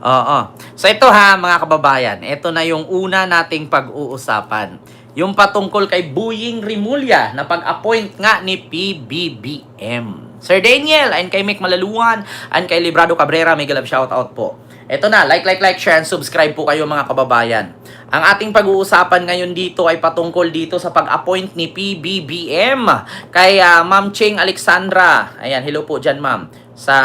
Oo. So ito ha, mga kababayan, ito na yung una nating pag-uusapan. Yung patungkol kay Buying Rimulya na pag-appoint nga ni PBBM. Sir Daniel, and kay Mick Malaluan, and kay Librado Cabrera, may galab shoutout po. Ito na, like, like, like, share, and subscribe po kayo mga kababayan. Ang ating pag-uusapan ngayon dito ay patungkol dito sa pag-appoint ni PBBM kay ah, Ma'am Ching Alexandra. Ayan, hello po dyan ma'am, sa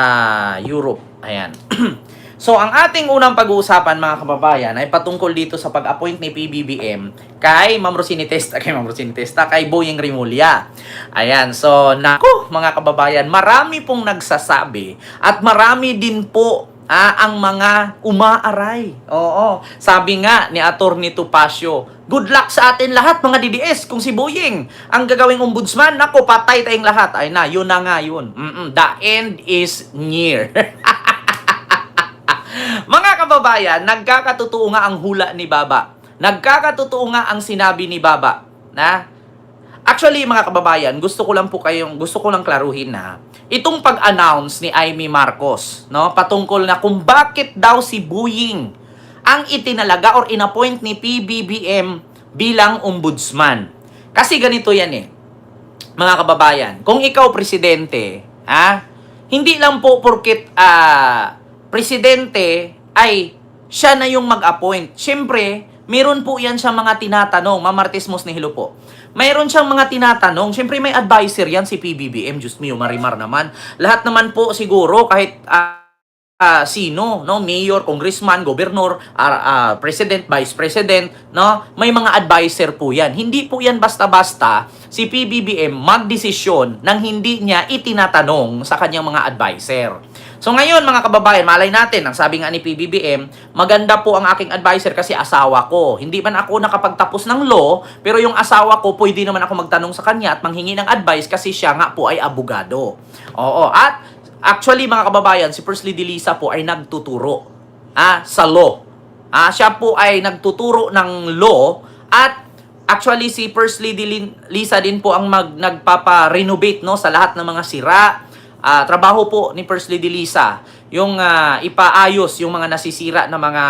Europe. Ayan. So, ang ating unang pag-uusapan mga kababayan ay patungkol dito sa pag-appoint ni PBBM kay Ma'am Rosini Testa, kay Ma'am Rosini Testa, kay Boyeng Rimulya. Ayan, so, naku, mga kababayan, marami pong nagsasabi at marami din po ah, ang mga umaaray. Oo, sabi nga ni Attorney Tupacio, good luck sa atin lahat mga DDS kung si Boyeng ang gagawing ombudsman. Nako, patay tayong lahat. Ay na, yun na nga yun. Mm-mm, the end is near. Kababayan, nagkakatotoo nga ang hula ni Baba. Nagkakatotoo nga ang sinabi ni Baba. Na? Actually, mga kababayan, gusto ko lang po kayong, gusto ko lang klaruhin na itong pag-announce ni Amy Marcos, no, patungkol na kung bakit daw si Buying ang itinalaga or inappoint ni PBBM bilang ombudsman. Kasi ganito yan eh mga kababayan, kung ikaw presidente, ha, hindi lang po porkit ah, presidente ay siya na yung mag-appoint. Siyempre, meron po yan sa mga tinatanong, mamartismos ni Hilo po. Mayroon siyang mga tinatanong. Siyempre, may advisor yan si PBBM. Diyos mio, marimar naman. Lahat naman po siguro, kahit ah, ah, sino, no, mayor, congressman, gobernador, ah, ah, president, vice president, no, may mga advisor po 'yan. Hindi po 'yan basta-basta si PBBM magdesisyon nang hindi niya itinatanong sa kanyang mga advisor. So ngayon mga kababayan, malay natin, ang sabi nga ni PBBM, maganda po ang aking advisor kasi asawa ko. Hindi man ako nakapagtapos ng law, pero yung asawa ko, pwede naman ako magtanong sa kanya at manghingi ng advice kasi siya nga po ay abogado. Oo, at Actually, mga kababayan, si First Lady Lisa po ay nagtuturo ah, sa law. Ah, siya po ay nagtuturo ng law at actually si First Lady Lisa din po ang mag, nagpapa-renovate no, sa lahat ng mga sira. Ah, trabaho po ni First Lady Lisa yung ah, ipaayos yung mga nasisira na mga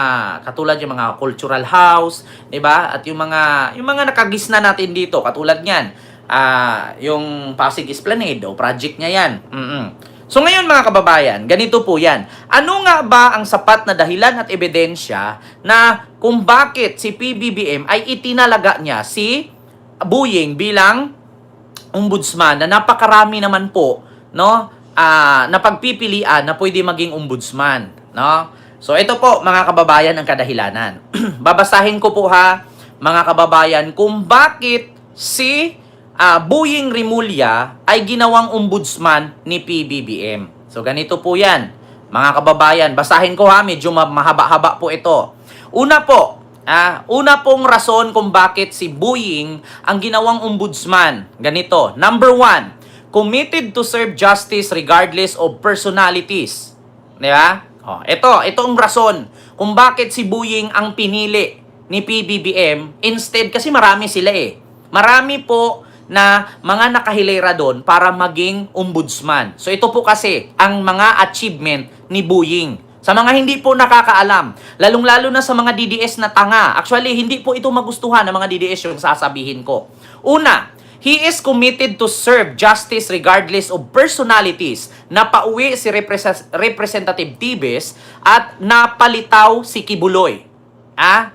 katulad yung mga cultural house, 'di ba? At yung mga yung mga nakagisna natin dito katulad niyan. Ah, yung Pasig Esplanade o project niya 'yan. Mm-mm. So ngayon mga kababayan, ganito po yan. Ano nga ba ang sapat na dahilan at ebidensya na kung bakit si PBBM ay itinalaga niya si Buying bilang ombudsman na napakarami naman po no ah na pagpipilian na pwede maging ombudsman no so ito po mga kababayan ang kadahilanan babasahin ko po ha mga kababayan kung bakit si ah, Buying Rimulya ay ginawang ombudsman ni PBBM so ganito po yan mga kababayan basahin ko ha medyo ma- mahaba-haba po ito una po Ah, una pong rason kung bakit si Buying ang ginawang ombudsman. Ganito. Number one, committed to serve justice regardless of personalities. Di ba? Oh, ito, ito ang rason kung bakit si Buying ang pinili ni PBBM instead kasi marami sila eh. Marami po na mga nakahilera doon para maging ombudsman. So ito po kasi ang mga achievement ni Buying. Sa mga hindi po nakakaalam, lalong-lalo na sa mga DDS na tanga. Actually, hindi po ito magustuhan ng mga DDS yung sasabihin ko. Una, he is committed to serve justice regardless of personalities. Napauwi si Repres- Representative Tibes at napalitaw si Kibuloy. Ah?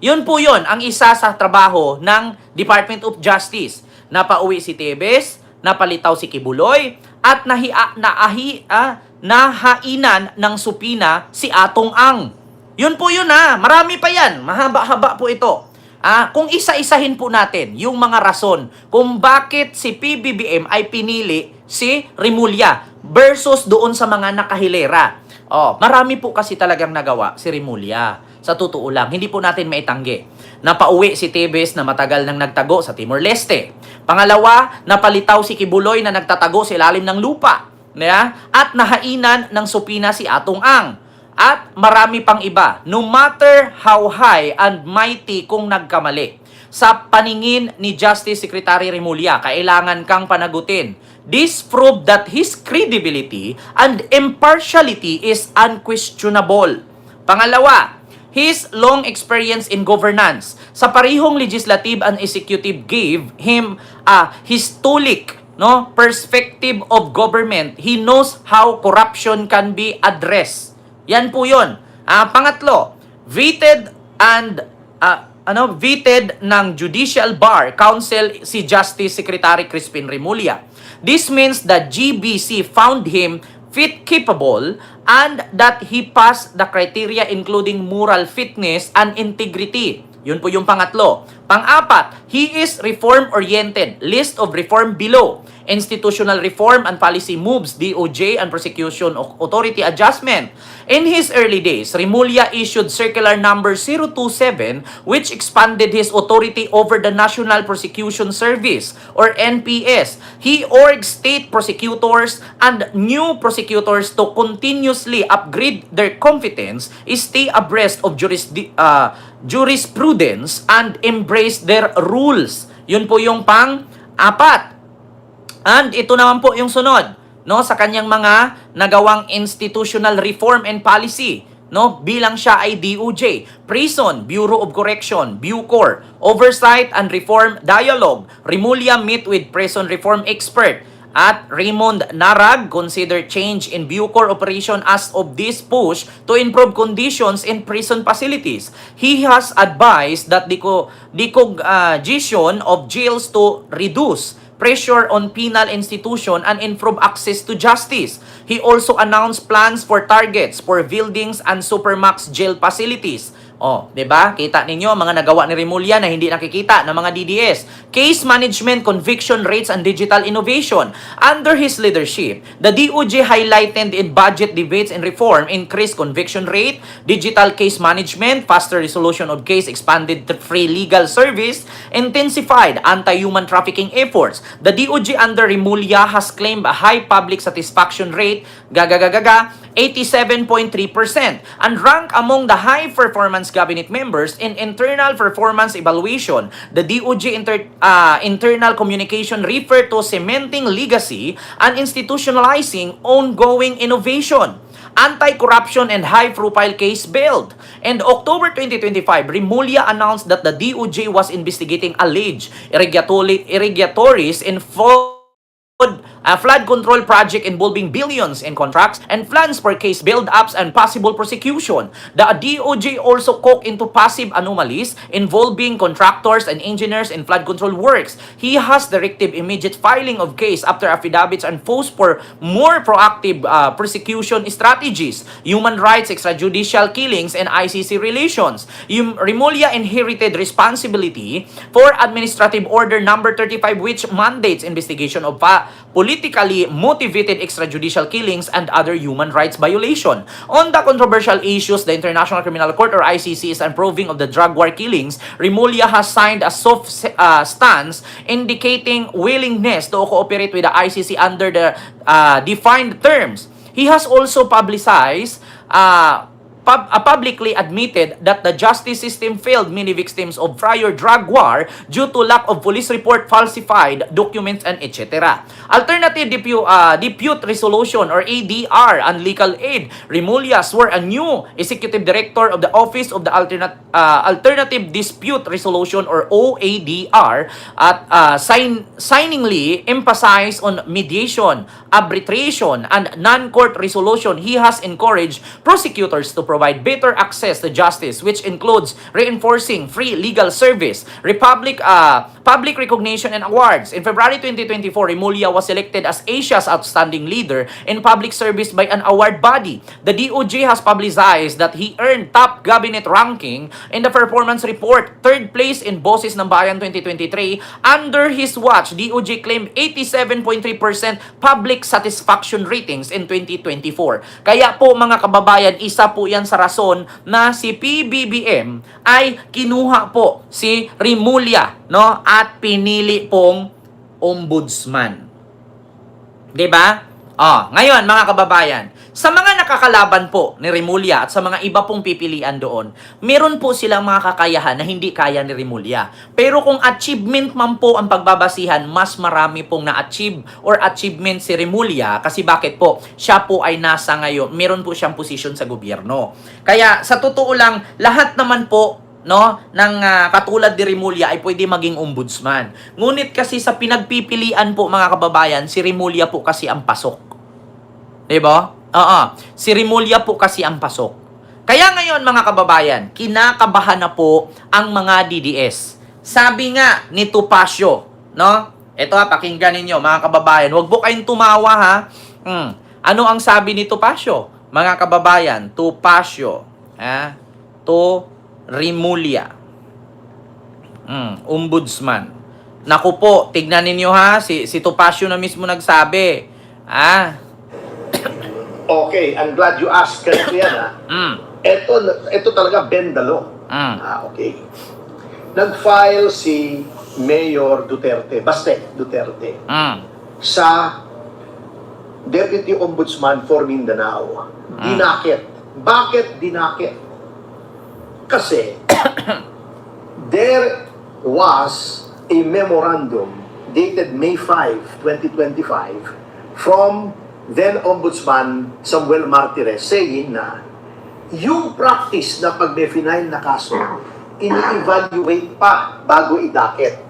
Yun po yun, ang isa sa trabaho ng Department of Justice. Napauwi si Tebes, napalitaw si Kibuloy, at nahia, naahi, ah, nahainan ng supina si Atong Ang. Yun po yun ha, marami pa yan, mahaba-haba po ito. Ah, kung isa-isahin po natin yung mga rason kung bakit si PBBM ay pinili si Rimulya versus doon sa mga nakahilera. Oh, marami po kasi talagang nagawa si Rimulya. Sa totoo lang, hindi po natin maitanggi. Napauwi si Tebes na matagal nang nagtago sa Timor-Leste. Pangalawa, napalitaw si Kibuloy na nagtatago sa ilalim ng lupa. Yeah? At nahainan ng supina si Atong Ang. At marami pang iba. No matter how high and mighty kung nagkamali. Sa paningin ni Justice Secretary Remulla, kailangan kang panagutin. This proved that his credibility and impartiality is unquestionable. Pangalawa, his long experience in governance sa parihong legislative and executive gave him a historic no perspective of government. He knows how corruption can be addressed. Yan po 'yon. Ah, pangatlo, vetted and ah, ano, vetted ng Judicial Bar Council si Justice Secretary Crispin Remulla. This means that GBC found him fit capable and that he passed the criteria including moral fitness and integrity. Yun po yung pangatlo. Pang-apat, he is reform-oriented. List of reform below. Institutional reform and policy moves, DOJ and Prosecution Authority Adjustment. In his early days, Remulla issued circular number 027 which expanded his authority over the National Prosecution Service or NPS. He orged state prosecutors and new prosecutors to continuously upgrade their competence, stay abreast of jurisdi- uh, jurisprudence and embrace their rules. Yun po yung pang-apat. And ito naman po yung sunod, no, sa kanyang mga nagawang institutional reform and policy, no, bilang siya ay DOJ, Prison, Bureau of Correction, Bucor, Oversight and Reform Dialogue, Remulla meet with prison reform expert, at Raymond Narag consider change in Bucor operation as of this push to improve conditions in prison facilities. He has advised that the co- decognition of jails to reduce pressure on penal institution and improve access to justice. He also announced plans for targets for buildings and supermax jail facilities. Oh, 'di ba? Kita ninyo mga nagawa ni Remulla na hindi nakikita ng mga DDS. Case management, conviction rates and digital innovation. Under his leadership, the DOJ highlighted in budget debates and reform increased conviction rate, digital case management, faster resolution of case, expanded free legal service, intensified anti-human trafficking efforts. The DOJ under Remulla has claimed a high public satisfaction rate, gagagagaga, 87.3% and rank among the high performance cabinet members in internal performance evaluation. The DOJ inter- uh, internal communication refer to cementing legacy and institutionalizing ongoing innovation anti-corruption and high-profile case build. In October 2025, Remulla announced that the DOJ was investigating alleged irrigatory, irrigatories in flood a flood control project involving billions in contracts and plans for case build-ups and possible prosecution. The DOJ also cooked into passive anomalies involving contractors and engineers in flood control works. He has directed immediate filing of case after affidavits and forced for more proactive uh, prosecution strategies, human rights, extrajudicial killings, and ICC relations. Remulla inherited responsibility for Administrative Order Number 35 which mandates investigation of politically motivated extrajudicial killings and other human rights violation. On the controversial issues, the International Criminal Court or ICC is approving of the drug war killings. Remulla has signed a soft uh, stance indicating willingness to cooperate with the ICC under the uh, defined terms. He has also publicized uh, pub- uh, publicly admitted that the justice system failed many victims of prior drug war due to lack of police report, falsified documents, and etc. Alternative dispute, uh, resolution or ADR and legal aid. Remulla swore a new executive director of the Office of the uh, Alternative Dispute Resolution or OADR at uh, sign, signingly emphasized on mediation, arbitration, and non-court resolution. He has encouraged prosecutors to provide better access to justice, which includes reinforcing free legal service, republic, uh, public recognition and awards. In February 2024, Remulla was selected as Asia's outstanding leader in public service by an award body. The DOJ has publicized that he earned top cabinet ranking in the performance report, third place in Boses ng Bayan 2023. Under his watch, DOJ claimed 87.3% public satisfaction ratings in 2024. Kaya po mga kababayan, isa po yan sa rason na si PBBM ay kinuha po si Remulla no at pinili pong ombudsman. 'Di ba? Oh, ngayon mga kababayan, Sa mga nakakalaban po ni Remulla at sa mga iba pong pipilian doon, meron po silang mga kakayahan na hindi kaya ni Remulla. Pero kung achievement man po ang pagbabasihan, mas marami pong na-achieve or achievement si Remulla kasi bakit po? Siya po ay nasa ngayon, meron po siyang posisyon sa gobyerno. Kaya sa totoo lang, lahat naman po no ng ah, katulad ni Remulla ay pwede maging ombudsman. Ngunit kasi sa pinagpipilian po mga kababayan, si Remulla po kasi ang pasok. 'Di ba? Oo. Si Remulla po kasi ang pasok. Kaya ngayon mga kababayan, kinakabahan na po ang mga DDS. Sabi nga ni Tupacio, no? Ito ha, pakinggan ninyo mga kababayan. Huwag po kayong tumawa ha. Hmm. Ano ang sabi ni Tupacio? Mga kababayan, Tupacio, ha? To Remulla. Hmm, ombudsman. Naku po, tignan ninyo ha, si, si Tupacio na mismo nagsabi. Ah, Okay, I'm glad you asked. Ganito yan, ha? mm, Ito, ito talaga bend the law. mm, Ah, okay. Nag-file si Mayor Duterte, Baste Duterte, mm. sa Deputy Ombudsman for Mindanao. Dinakit. Bakit dinakit? Kasi there was a memorandum dated May 5, 2025 from then Ombudsman Samuel Martires saying na yung practice na pag may final na kaso, ini-evaluate pa bago idakit.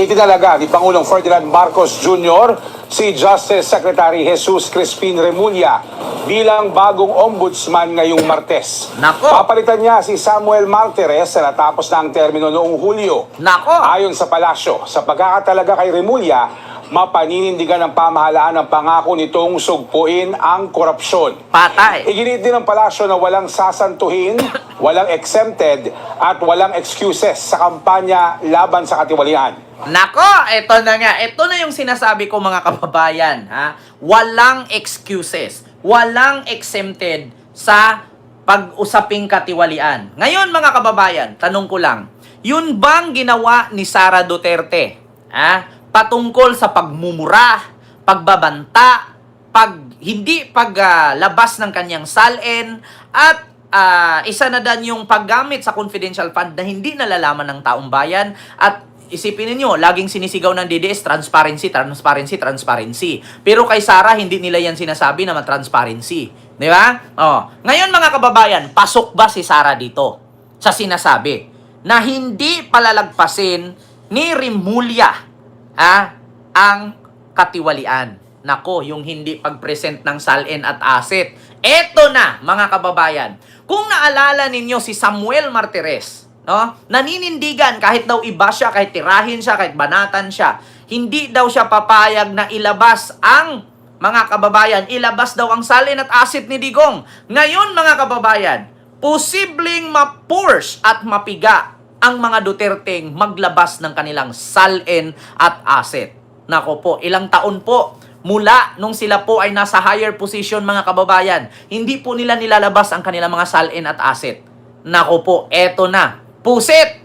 Itinalaga ni Pangulong Ferdinand Marcos Jr. si Justice Secretary Jesus Crispin Remulla bilang bagong ombudsman ngayong Martes. Nako! Papalitan niya si Samuel Martires sa natapos na ang termino noong Hulyo. Nako! Ayon sa palasyo, sa pagkakatalaga kay Remulla, mapaninindigan ng pamahalaan ang pangako nitong sugpuin ang korupsyon. Patay. Iginit din ng palasyo na walang sasantuhin, walang exempted, at walang excuses sa kampanya laban sa katiwalian. Nako, eto na nga. Ito na yung sinasabi ko mga kababayan. Ha? Walang excuses. Walang exempted sa pag-usaping katiwalian. Ngayon mga kababayan, tanong ko lang. Yun bang ginawa ni Sara Duterte? Ha? Patungkol sa pagmumura, pagbabanta, pag hindi paglabas ng kanyang salin at ah, isa na dan yung paggamit sa confidential fund na hindi nalalaman ng taong bayan at isipin niyo laging sinisigaw ng DDS transparency, transparency, transparency. Pero kay Sara hindi nila yan sinasabi na transparency, di ba? Oh, ngayon mga kababayan, pasok ba si Sara dito sa sinasabi na hindi palalagpasin ni Rimulya ah, ang katiwalian. Nako, yung hindi pag-present ng salin at asset. Eto na, mga kababayan. Kung naalala ninyo si Samuel Martires, no? Naninindigan kahit daw iba siya, kahit tirahin siya, kahit banatan siya, hindi daw siya papayag na ilabas ang mga kababayan, ilabas daw ang salin at asset ni Digong. Ngayon, mga kababayan, posibleng ma-force at mapiga ang mga Duterteng maglabas ng kanilang salin at asset. Nako po, ilang taon po mula nung sila po ay nasa higher position mga kababayan, hindi po nila nilalabas ang kanilang mga salin at asset. Nako po, eto na. Pusit!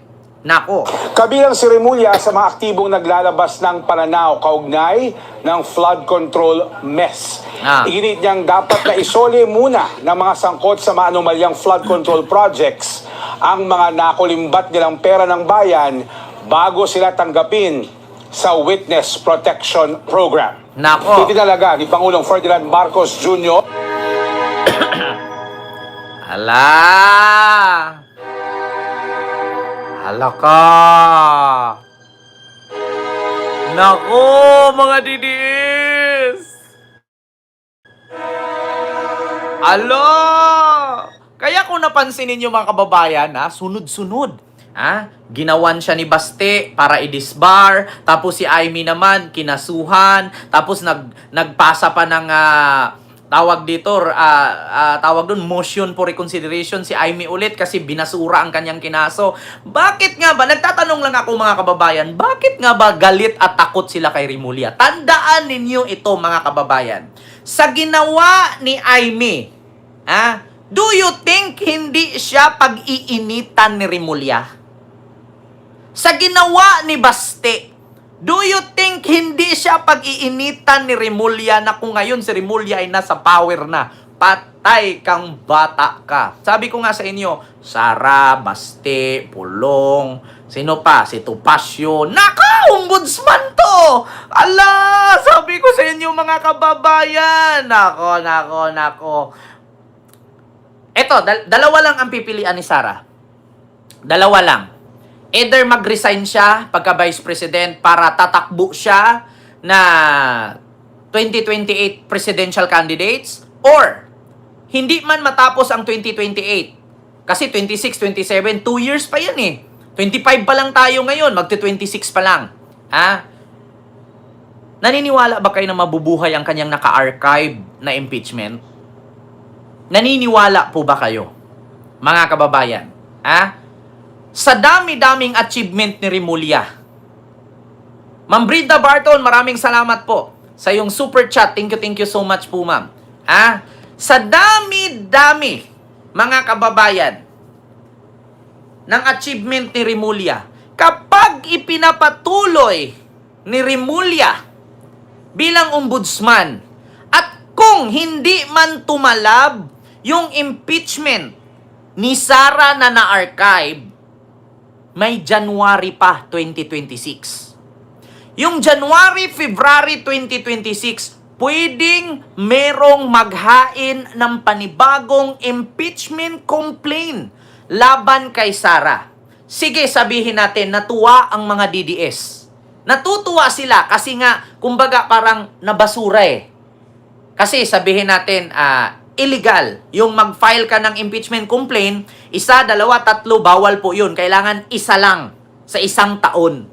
Nako. Kabilang si Remulla sa mga aktibong naglalabas ng pananaw kaugnay ng flood control mess. Ah. Iginit niyang dapat na isoli muna ng mga sangkot sa maanumalyang flood control projects ang mga nakulimbat nilang pera ng bayan bago sila tanggapin sa Witness Protection Program. Nako. Itinalaga ni Pangulong Ferdinand Marcos Jr. Ala! Hala ka! Nako, mga DDS! Alo! Kaya kung napansin ninyo mga kababayan, ha, sunod-sunod. Ha? Ginawan siya ni Baste para i-disbar, tapos si Aimee naman kinasuhan, tapos nag nagpasa pa ng ah, tawag dito, ah, ah, tawag doon motion for reconsideration si Aimee ulit kasi binasura ang kanyang kinaso. Bakit nga ba? Nagtatanong lang ako mga kababayan, bakit nga ba galit at takot sila kay Rimulya? Tandaan ninyo ito mga kababayan. Sa ginawa ni Aimee, ah, do you think hindi siya pag-iinitan ni Rimulya? Sa ginawa ni Baste, Do you think hindi siya pag-iinitan ni Remulla na kung ngayon si Remulla ay nasa power na? Patay kang bata ka. Sabi ko nga sa inyo, Sara, Baste, Pulong, sino pa? Si Tupasio. Naka, ombudsman to! Ala, sabi ko sa inyo mga kababayan. Nako, nako, nako. Eto, dal- dalawa lang ang pipilian ni Sara. Dalawa lang. Either mag-resign siya pagka vice president para tatakbo siya na 2028 presidential candidates or hindi man matapos ang 2028. Kasi 26, 27, 2 years pa yan eh. 25 pa lang tayo ngayon, magte-26 pa lang. Ha? Naniniwala ba kayo na mabubuhay ang kanyang naka-archive na impeachment? Naniniwala po ba kayo? Mga kababayan, ha? Sa dami-daming achievement ni Remulla. Ma'am Brida Barton, maraming salamat po sa yung super chat. Thank you, thank you so much po, ma'am. Ha? Sa dami-dami, mga kababayan, ng achievement ni Remulla, kapag ipinapatuloy ni Remulla bilang ombudsman at kung hindi man tumalab yung impeachment ni Sara na na-archive, may January pa 2026. Yung January, February 2026, pwedeng merong maghain ng panibagong impeachment complaint laban kay Sara. Sige, sabihin natin, natuwa ang mga DDS. Natutuwa sila kasi nga, kumbaga parang nabasura eh. Kasi sabihin natin, ah, illegal. Yung mag-file ka ng impeachment complaint, isa, dalawa, tatlo, bawal po yun. Kailangan isa lang sa isang taon.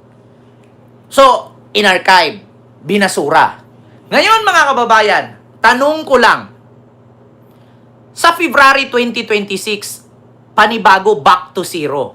So, in-archive, binasura. Ngayon mga kababayan, tanong ko lang, sa February 2026, panibago back to zero.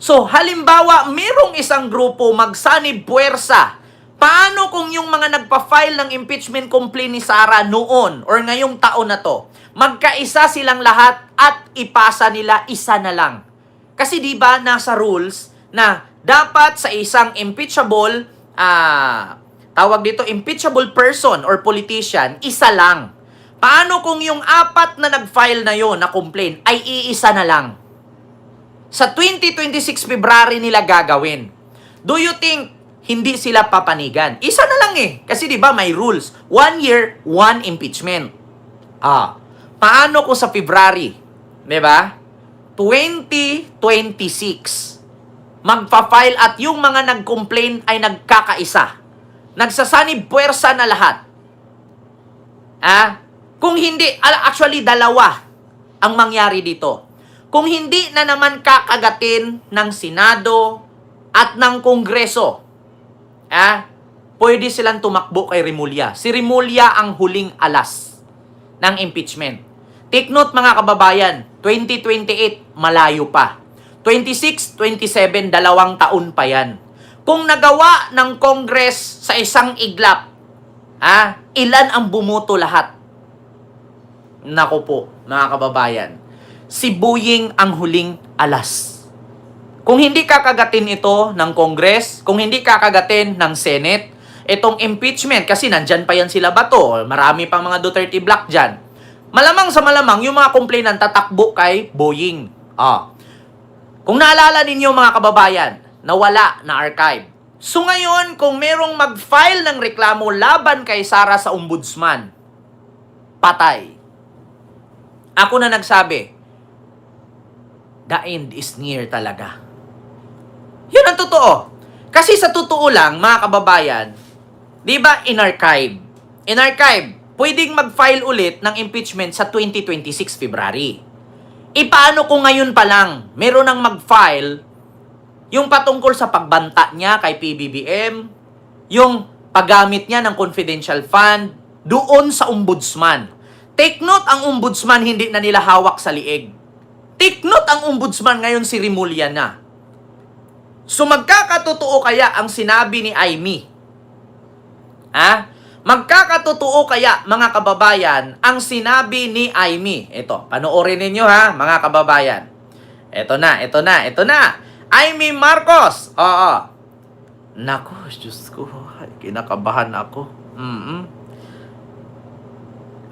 So, halimbawa, merong isang grupo magsanib puwersa. Paano kung yung mga nagpa-file ng impeachment complaint ni Sara noon or ngayong taon na to, magkaisa silang lahat at ipasa nila isa na lang? Kasi 'di ba nasa rules na dapat sa isang impeachable ah tawag dito impeachable person or politician, isa lang. Paano kung yung apat na nag-file na yon na complaint ay iisa na lang? Sa 2026 February nila gagawin. Do you think hindi sila papanigan? Isa na lang eh. Kasi di ba may rules. One year, one impeachment. Ah, paano kung sa February? Di ba? 2026. Magpa-file at yung mga nag-complain ay nagkakaisa. Nagsasanib puwersa na lahat. Ah, kung hindi, ala- actually dalawa ang mangyari dito. Kung hindi na naman kakagatin ng Senado at ng Kongreso, ah, pwede silang tumakbo kay Remulla. Si Remulla ang huling alas ng impeachment. Take note mga kababayan, 2028, malayo pa. 26, 27, dalawang taon pa yan. Kung nagawa ng Congress sa isang iglap, ah, ilan ang bumoto lahat? Nako po, mga kababayan. Si Buying ang huling alas. Kung hindi kakagatin ito ng Congress, kung hindi kakagatin ng Senate, itong impeachment, kasi nandyan pa yan sila bato, marami pang mga Duterte Black dyan. Malamang sa malamang, yung mga complainant tatakbo kay Boying. Ah. Kung naalala ninyo mga kababayan, nawala na archive. So ngayon, kung merong mag-file ng reklamo laban kay Sara sa ombudsman, patay. Ako na nagsabi, the end is near talaga. Yun ang totoo. Kasi sa totoo lang, mga kababayan, di ba in-archive? In-archive, pwedeng mag-file ulit ng impeachment sa 2026 February. E paano kung ngayon pa lang, meron nang mag-file yung patungkol sa pagbanta niya kay PBBM, yung paggamit niya ng confidential fund doon sa ombudsman. Take note, ang ombudsman hindi na nila hawak sa liig. Take note, ang ombudsman ngayon si Rimulya na. So magkakatotoo kaya ang sinabi ni Aimee? Ha? Magkakatotoo kaya mga kababayan ang sinabi ni Aimee? Ito, panoorin ninyo ha, mga kababayan. Ito na, ito na, ito na. Aimee Marcos. Oo. Nako, Diyos ko, kinakabahan ako. mm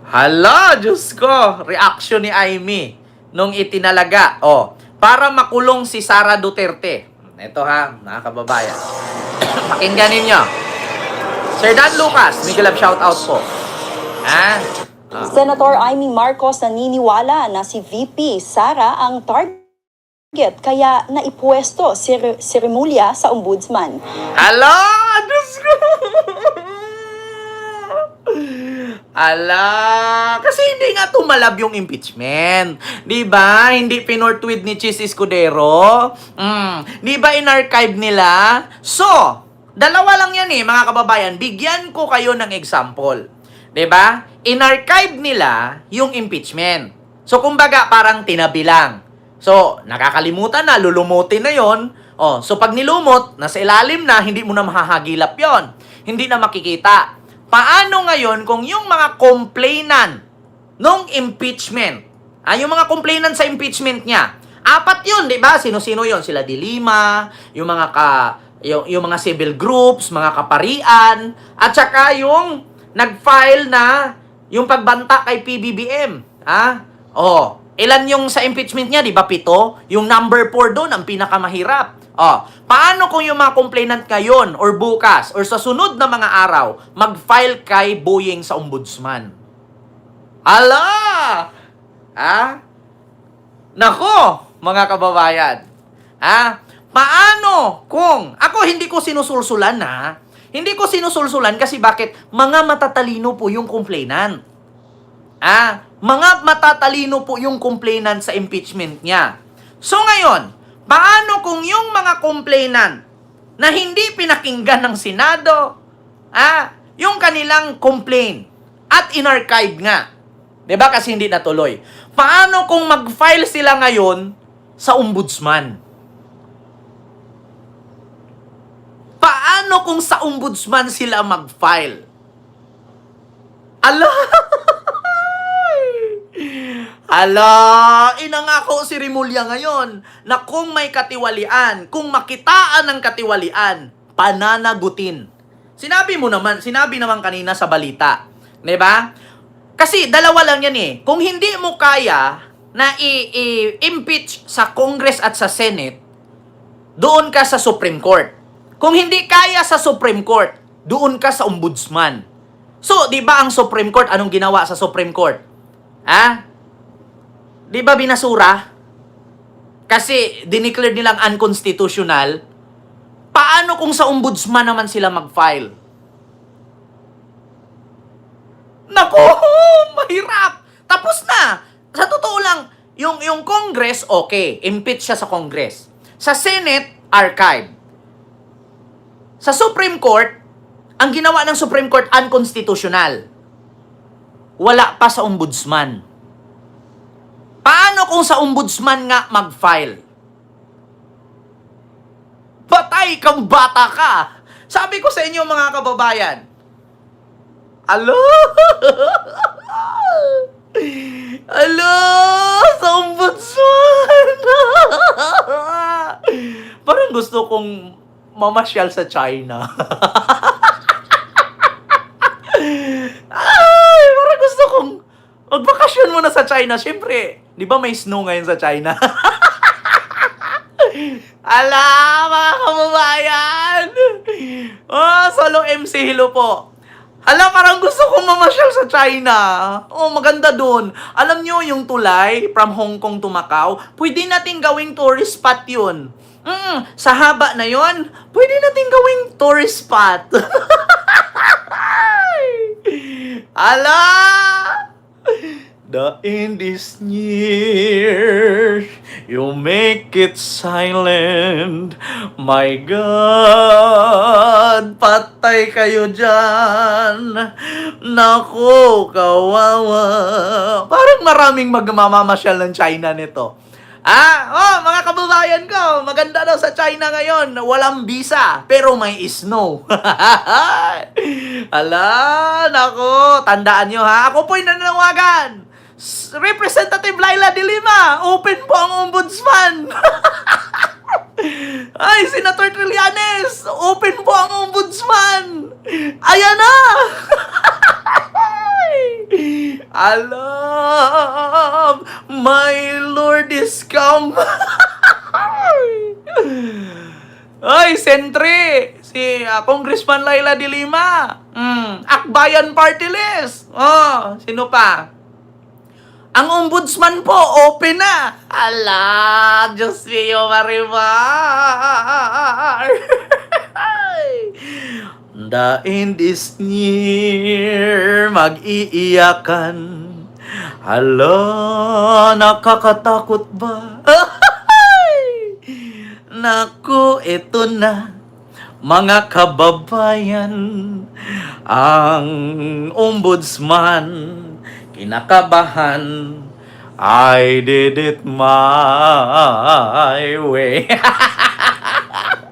Hala, Diyos ko, reaction ni Amy nung itinalaga. Oh, para makulong si Sara Duterte. Ito ha, mga kababayan. Pakinggan ninyo. Sir Dan Lucas, Miguel Love shoutout po. Ha? Ah. Senator Amy Marcos naniniwala na si VP Sara ang target kaya naipwesto si, Re- si Remulla sa ombudsman. Ala! Diyos ko! Ala! Kasi hindi nga tumalab yung impeachment. Di ba? Hindi pinortweet ni Chis Escudero. Mm. Di ba in-archive nila? So, dalawa lang yan eh, mga kababayan. Bigyan ko kayo ng example. Di ba? In-archive nila yung impeachment. So, kumbaga, parang tinabi lang. So, nakakalimutan na, lulumutin na yon. Oh, so pag nilumot, nasa ilalim na, hindi mo na mahahagilap yon. Hindi na makikita. Paano ngayon kung yung mga complainant nung impeachment, ah, yung mga complainant sa impeachment niya, apat yun, di ba? Sino-sino yon? Sila Dilima, yung mga ka, yung, yung mga civil groups, mga kaparian, at saka yung nag-file na yung pagbanta kay PBBM. Ah? Oh, ilan yung sa impeachment niya, di ba? Pito. Yung number 4 doon, ang pinakamahirap. Oh, paano kung yung mga complainant ngayon or bukas or sa sunod na mga araw mag-file kay Boyeng sa ombudsman? Ala! Ah? Nako, mga kababayan. Ah, paano kung ako hindi ko sinusulsulan na hindi ko sinusulsulan kasi bakit mga matatalino po yung complainant. Ah, mga matatalino po yung complainant sa impeachment niya. So ngayon, paano kung yung mga complainant na hindi pinakinggan ng Senado, ah, yung kanilang complaint at inarchive nga. 'Di ba kasi hindi natuloy. Paano kung mag-file sila ngayon sa ombudsman? Paano kung sa ombudsman sila mag-file? Ala! Ala, inangako si Rimulya ngayon na kung may katiwalian, kung makitaan ng katiwalian, pananagutin. Sinabi mo naman, sinabi naman kanina sa balita, 'di ba? Kasi dalawa lang yan eh. Kung hindi mo kaya na i-impeach sa Congress at sa Senate, doon ka sa Supreme Court. Kung hindi kaya sa Supreme Court, doon ka sa Ombudsman. So, di ba ang Supreme Court, anong ginawa sa Supreme Court? Ha? Di ba binasura? Kasi dineclare nilang unconstitutional. Paano kung sa Ombudsman naman sila mag-file? Nako, mahirap. Tapos na. Sa totoo lang, yung, yung Congress, okay. Impeach siya sa Congress. Sa Senate, archive. Sa Supreme Court, ang ginawa ng Supreme Court unconstitutional. Wala pa sa ombudsman. Paano kung sa ombudsman nga mag-file? Patay kang bata ka! Sabi ko sa inyo mga kababayan, Alo! Alo! Sa ombudsman! Parang gusto kong mamasyal sa China. Ay, parang gusto kong magbakasyon muna sa China. Siyempre, di ba may snow ngayon sa China? Ala, mga kababayan! Oh, solo MC Hilo po. Ala, parang gusto kong mamasyal sa China. Oh, maganda dun. Alam nyo, yung tulay from Hong Kong to Macau, pwede nating gawing tourist spot yun. Mm, sa haba na yon, pwede nating gawing tourist spot. Ala! The end is near. You make it silent. My God, patay kayo dyan. Naku, kawawa. Parang maraming magmamamasyal ng China nito. Ah, oh, mga kababayan ko, maganda daw sa China ngayon. Walang visa, pero may snow. Ala, nako, tandaan nyo ha. Ako po'y nananawagan. Representative Laila de Lima, open po ang ombudsman. Ay, Senator Trillanes, open po ang ombudsman. Ayan na. Alam, my Lord is come. Ay, Sentry! Si uh, Congressman Laila Dilima. Mm, Akbayan Party List. Oh, sino pa? Ang ombudsman po, open na. Ala, Diyos mio, Marimar. The end is near, mag-iiyakan. Hala, nakakatakot ba? Naku, ito na, mga kababayan, ang ombudsman, kinakabahan. I did it my way.